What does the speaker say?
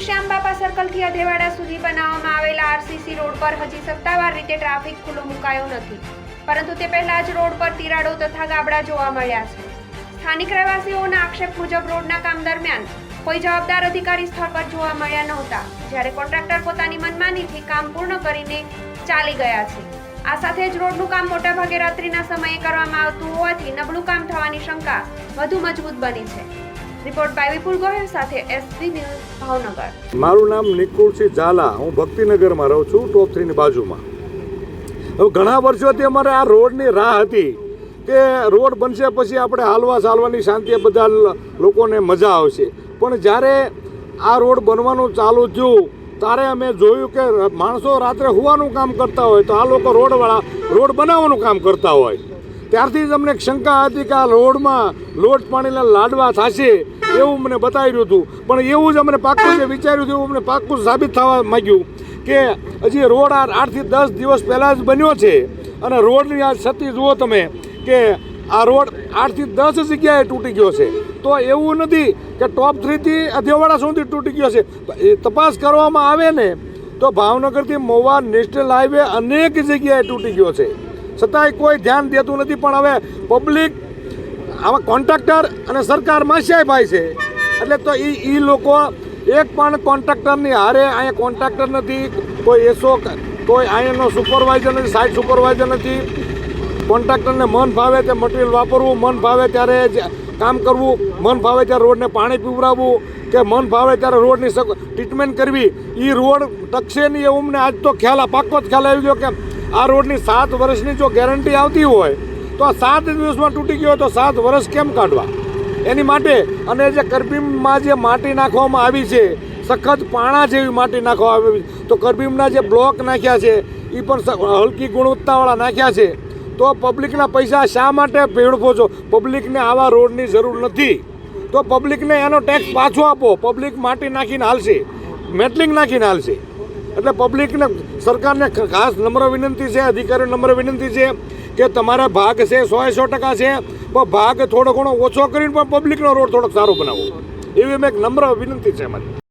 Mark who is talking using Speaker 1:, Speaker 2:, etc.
Speaker 1: સર્કલથી અધેવાડા સુધી બનાવવામાં આવેલા આરસીસી રોડ પર હજી સત્તાવાર રીતે ટ્રાફિક ખુલ્લો મુકાયો નથી. પરંતુ તે પહેલા જ રોડ પર તિરાડો તથા ગાબડા જોવા મળ્યા છે. સ્થાનિક રહેવાસીઓના આક્ષેપ મુજબ રોડના કામ દરમિયાન કોઈ જવાબદાર અધિકારી સ્થળ પર જોવા મળ્યા નહોતા, જ્યારે કોન્ટ્રાક્ટર પોતાની મનમાનીથી કામ પૂર્ણ કરીને ચાલી ગયા છે. આ સાથે જ રોડનું કામ મોટાભાગે રાત્રિના સમયે કરવામાં આવતું હોવાથી નબળું કામ થવાની શંકા વધુ મજબૂત બની છે. રિપોર્ટ બાય વિપુલ ગોહિલ સાથે એસબી ન્યૂઝ ભાવનગર.
Speaker 2: મારું નામ નિકુળસિંહ ઝાલા. હું ભક્તિનગરમાં રહું છું ટોપ થ્રીની બાજુમાં. હવે ઘણા વર્ષોથી અમારે આ રોડની રાહ હતી કે રોડ બનશે પછી આપણે હાલવા ચાલવાની શાંતિએ બધા લોકોને મજા આવશે. પણ જ્યારે આ રોડ બનવાનું ચાલુ થયું, ત્યારે અમે જોયું કે માણસો રાત્રે હોવાનું કામ કરતા હોય તો આ લોકો રોડવાળા, રોડ બનાવવાનું કામ કરતા હોય. ત્યારથી જ અમને શંકા હતી કે આ રોડમાં લોટ પાણીના લાડવા થશે એવું મને બતાવ્યું હતું. પણ એવું જ અમને પાક્કું જે વિચાર્યું હતું એવું અમને પાક્કું સાબિત થવા માંગ્યું કે હજી રોડ આ આઠથી દસ દિવસ પહેલાં જ બન્યો છે. અને રોડની આ છતી જુઓ તમે કે આ રોડ આઠથી દસ જગ્યાએ તૂટી ગયો છે. તો એવું નથી કે ટોપ થ્રીથી અધ્યવાડા સુધી તૂટી ગયો છે. એ તપાસ કરવામાં આવે ને તો ભાવનગરથી મોવા નેશનલ હાઈવે અનેક જગ્યાએ તૂટી ગયો છે. છતાંય કોઈ ધ્યાન દેતું નથી, પણ હવે પબ્લિક આવા કોન્ટ્રાક્ટર અને સરકાર માસ્યાય ભાઈ છે. એટલે તો એ એ લોકો એક પણ કોન્ટ્રાક્ટરની હારે અહીંયા કોન્ટ્રાક્ટર નથી, કોઈ એસો, કોઈ અહીંયાનો સુપરવાઇઝર નથી સાઇટ સુપરવાઇઝર નથી. કોન્ટ્રાક્ટરને મન ભાવે તે મટીરિયલ વાપરવું, મન ભાવે ત્યારે જ કામ કરવું, મન ભાવે ત્યારે રોડને પાણી પીવડાવવું કે મન ભાવે ત્યારે રોડની ટ્રીટમેન્ટ કરવી. એ રોડ ટકશે નહીં એવું મને આજ તો ખ્યાલ, આ પાક્કો જ ખ્યાલ આવી ગયો કે આ રોડની સાત વર્ષની જો ગેરંટી આવતી હોય, તો આ સાત દિવસમાં તૂટી ગયો હોય તો સાત વર્ષ કેમ કાઢવા? એની માટે અને જે કરબીમમાં જે માટી નાખવામાં આવી છે, સખત પાણા જેવી માટી નાખવામાં આવી તો કરબીમના જે બ્લોક નાખ્યા છે એ પણ હલકી ગુણવત્તાવાળા નાખ્યા છે, તો પબ્લિકના પૈસા શા માટે ભેળવો છો પબ્લિકને આવા રોડની જરૂર નથી. તો પબ્લિકને એનો ટેક્સ પાછો આપો. પબ્લિક માટી નાખીને હાલશે. મેટલિંગ નાખીને હાલશે. એટલે પબ્લિકને સરકારને ખાસ નમ્ર વિનંતી છે, અધિકારીઓ નમ્ર વિનંતી છે કે તમારા ભાગ છે, સો સો ટકા છે, પણ ભાગ થોડો ઘણો ઓછો કરીને પણ પબ્લિકનો રોડ થોડોક સારો બનાવો. એવી મેં એક નમ્ર વિનંતી છે અમારી